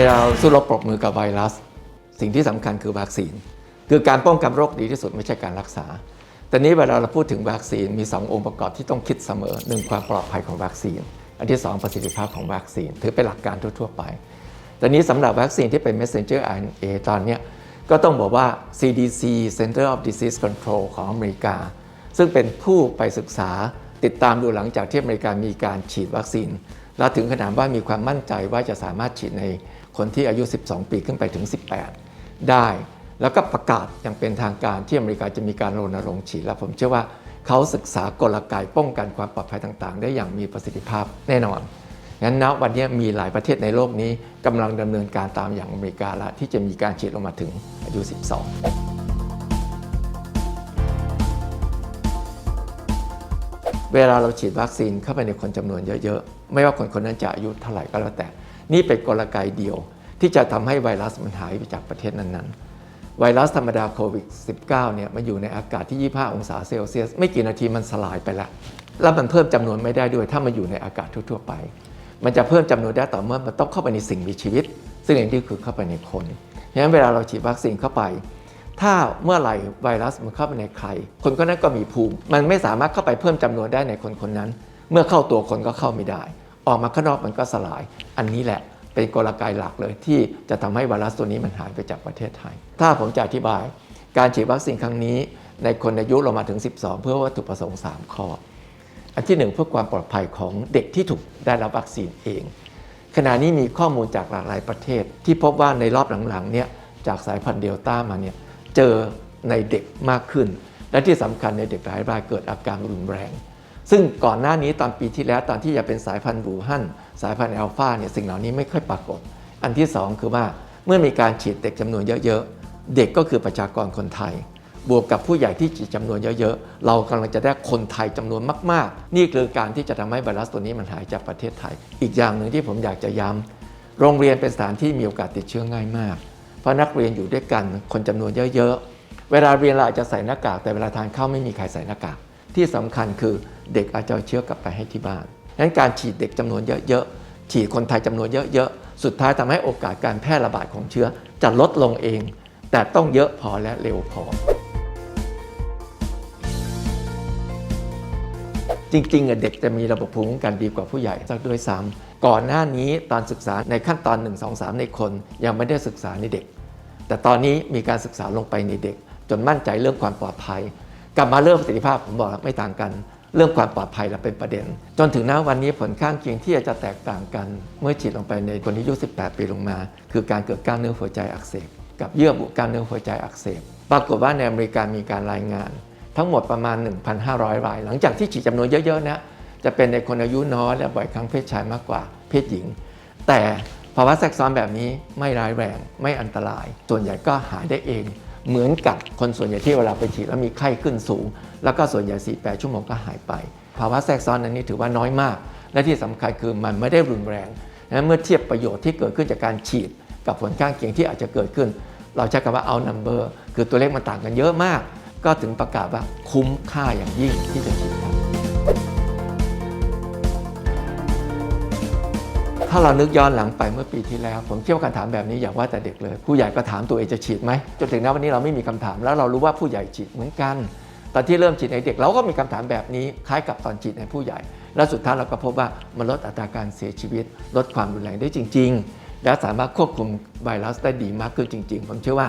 เวลาเราสู้รบปรบมือกับไวรัส สิ่งที่สำคัญคือวัคซีน คือการป้องกันโรคดีที่สุดไม่ใช่การรักษา แต่นี้เวลาเราพูดถึงวัคซีนมี 2 องค์ประกอบที่ต้องคิดเสมอหนึ่งความปลอดภัยของวัคซีน อันที่ 2 ประสิทธิภาพของวัคซีน ถือเป็นหลักการทั่วๆไป แต่นี้สำหรับวัคซีนที่เป็น messenger RNA ตอนนี้ก็ต้องบอกว่า CDC Center of Disease Control ของอเมริกา ซึ่งเป็นผู้ไปศึกษาติดตามดูหลังจากที่อเมริกามีการฉีดวัคซีน และถึงขนาดว่ามีความมั่นใจว่าจะสามารถฉีดในคนที่อายุ 12 ปีขึ้นไปถึง 18 ได้ แล้วก็ประกาศอย่างเป็นทางการที่อเมริกาจะมีการรณรงค์ฉีดและผมเชื่อว่าเขาศึกษากลไกป้องกันความปลอดภัยต่างๆ ได้อย่างมีประสิทธิภาพแน่นอนงั้นณวันนี้มีหลายประเทศในโลกนี้กำลังดำเนินการตามอย่างอเมริกาแล้วที่จะมีการฉีดลงมาถึงอายุ 12 เวลาเราฉีดวัคซีนเข้าไปในคนจำนวนเยอะๆ ไม่ว่าคนคนนั้นจะอายุเท่าไหร่ก็แล้วแต่ นี่เป็นกลไกเดียว ที่จะทำให้ไวรัสมันหายไปจากประเทศนั้นๆ ไวรัสธรรมดาโควิด -19 เนี่ยมันอยู่ในอากาศที่ 25 องศาเซลเซียส ไม่กี่นาทีมันสลายไปแล้ว แล้วมันเพิ่มจำนวนไม่ได้ด้วย ถ้ามันอยู่ในอากาศทั่วๆไป มันจะเพิ่มจำนวนได้ต่อเมื่อมันต้องเข้าไปในสิ่งมีชีวิต ซึ่งอย่างที่คือเข้าไปในคนฉะนั้นเวลาเราฉีดวัคซีนเข้าไป ถ้าเมื่อไหร่ไวรัสมันเข้าไปในใครคนคนนั้นก็มีภูมิ มันไม่สามารถเข้าไปเพิ่มจำนวนได้ในคนคนนั้น เมื่อเข้าตัวคนก็เข้าไม่ได้ ออกมาข้างนอกมันก็สลาย อันนี้แหละเป็นกลไกหลักเลยที่จะทำให้ไวรัสตัวนี้มันหายไปจากประเทศไทย ถ้าผมจะอธิบาย การฉีดวัคซีนครั้งนี้ ในคนอายุลงมาถึง 12 เพื่อวัตถุประสงค์ 3 ข้อ อันที่หนึ่งเพื่อความปลอดภัยของเด็กที่ถูกได้รับวัคซีนเอง ขณะนี้มีข้อมูลจากหลากหลายประเทศ ที่พบว่าในรอบหลังๆเนี่ยจากสายพันธุ์เดลต้ามาเนี่ย เจอในเด็กมากขึ้น และที่สำคัญในเด็กหลายรายเกิดอาการรุนแรง ซึ่งก่อนหน้านี้ตอนปีที่แล้วตอนที่จะเป็นสายพันธุ์บูฮั่นสายพันธุ์อัลฟาเนี่ยสิ่งเหล่านี้ไม่ค่อยปรากฏ อันที่สองคือว่าเมื่อมีการฉีดเด็กจำนวนเยอะๆ เด็กก็คือประชากรคนไทย บวกกับผู้ใหญ่ที่ฉีดจำนวนเยอะๆ เรากำลังจะได้คนไทยจำนวนมากๆ นี่คือการที่จะทำให้ไวรัสตัวนี้มันหายจากประเทศไทย อีกอย่างหนึ่งที่ผมอยากจะย้ำโรงเรียนเป็นสถานที่มีโอกาสติดเชื้อง่ายมาก เพราะนักเรียนอยู่ด้วยกันคนจำนวนเยอะๆ เวลาเรียนเราอาจจะใส่หน้ากาก แต่เวลาทานข้าวไม่มีใครใส่หน้ากาก ที่สำคัญคือเด็กอาจจะเชื้อกลับไปให้ที่บ้านดังนั้นการฉีดเด็กจำนวนเยอะๆ ฉีดคนไทยจำนวนเยอะๆ สุดท้ายทำให้โอกาสการแพร่ระบาดของเชื้อจะลดลงเอง แต่ต้องเยอะพอและเร็วพอ จริงๆเด็กจะมีระบบภูมิคุ้มกันดีกว่าผู้ใหญ่สักด้วยซ้ำก่อนหน้านี้ตอนศึกษาในขั้นตอน 1 2 3 ในคน ยังไม่ได้ศึกษาในเด็ก แต่ตอนนี้มีการศึกษาลงไปในเด็ก จนมั่นใจเรื่องความปลอดภัย กลับมาเรื่องประสิทธิภาพผมบอกไม่ต่างกัน เรื่องความปลอดภัยและเป็นประเด็น จนถึงณวันนี้ผลข้างเคียงที่จะแตกต่างกัน เมื่อฉีดลงไปในคนที่อายุ 18 ปีลงมา คือการเกิดกล้ามเนื้อหัวใจอักเสบกับเยื่อบุกล้ามเนื้อหัวใจอักเสบปรากฏว่าในอเมริกามีการรายงาน ทั้งหมดประมาณ 1,500 ราย หลังจากที่ฉีดจำนวนเยอะๆนะจะเป็นในคนอายุน้อยและบ่อยครั้งเพศชายมากกว่าเพศหญิง แต่ภาวะแทรกซ้อนแบบนี้ไม่ร้ายแรงไม่อันตราย ส่วนใหญ่ก็หายได้เอง เหมือนกับคนส่วนใหญ่ที่เวลาไปฉีดแล้วมีไข้ขึ้นสูง แล้วก็ส่วนใหญ่48ชั่วโมงก็หายไป ภาวะแทรกซ้อนอันนี้ถือว่าน้อยมาก และที่สำคัญคือมันไม่ได้รุนแรงนะเมื่อเทียบประโยชน์ที่เกิดขึ้นจากการฉีด กับผลข้างเคียงที่อาจจะเกิดขึ้น เราใช้คำว่า out number คือตัวเลขมันต่างกันเยอะมาก ก็ถึงประกาศว่าคุ้มค่าอย่างยิ่งที่จะฉีดครับ ถ้าเรานึกย้อนหลังไปเมื่อปีที่แล้ว ผมเชื่อว่าการถามแบบนี้อย่าว่าแต่เด็กเลย ผู้ใหญ่ก็ถามตัวเองจะฉีดไหมจนถึงณวันนี้เราไม่มีคำถามแล้วเรารู้ว่าผู้ใหญ่ฉีดเหมือนกันตอนที่เริ่มฉีดในเด็กเราก็มีคำถามแบบนี้คล้ายกับตอนฉีดในผู้ใหญ่ แล้วสุดท้ายเราก็พบว่ามันลดอัตราการเสียชีวิต ลดความรุนแรงได้จริง ๆ และสามารถควบคุมไวรัสได้ดีมากขึ้นจริง ๆ ผมเชื่อว่า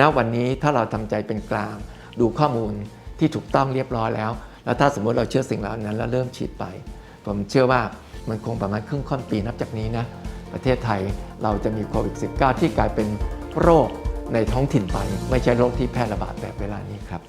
ณวันนี้ถ้าเราทำใจเป็นกลาง ดูข้อมูลที่ถูกต้องเรียบร้อยแล้ว แล้วถ้าสมมติเราเชื่อสิ่งเหล่านั้นแล้วเริ่มฉีดไป ผมเชื่อว่ามันคงประมาณครึ่งค่อนปีนับจากนี้นะประเทศไทยเราจะมีโควิด -19 ที่กลายเป็นโรคในท้องถิ่นไป ไม่ใช่โรคที่แพร่ระบาดแบบเวลานี้ครับ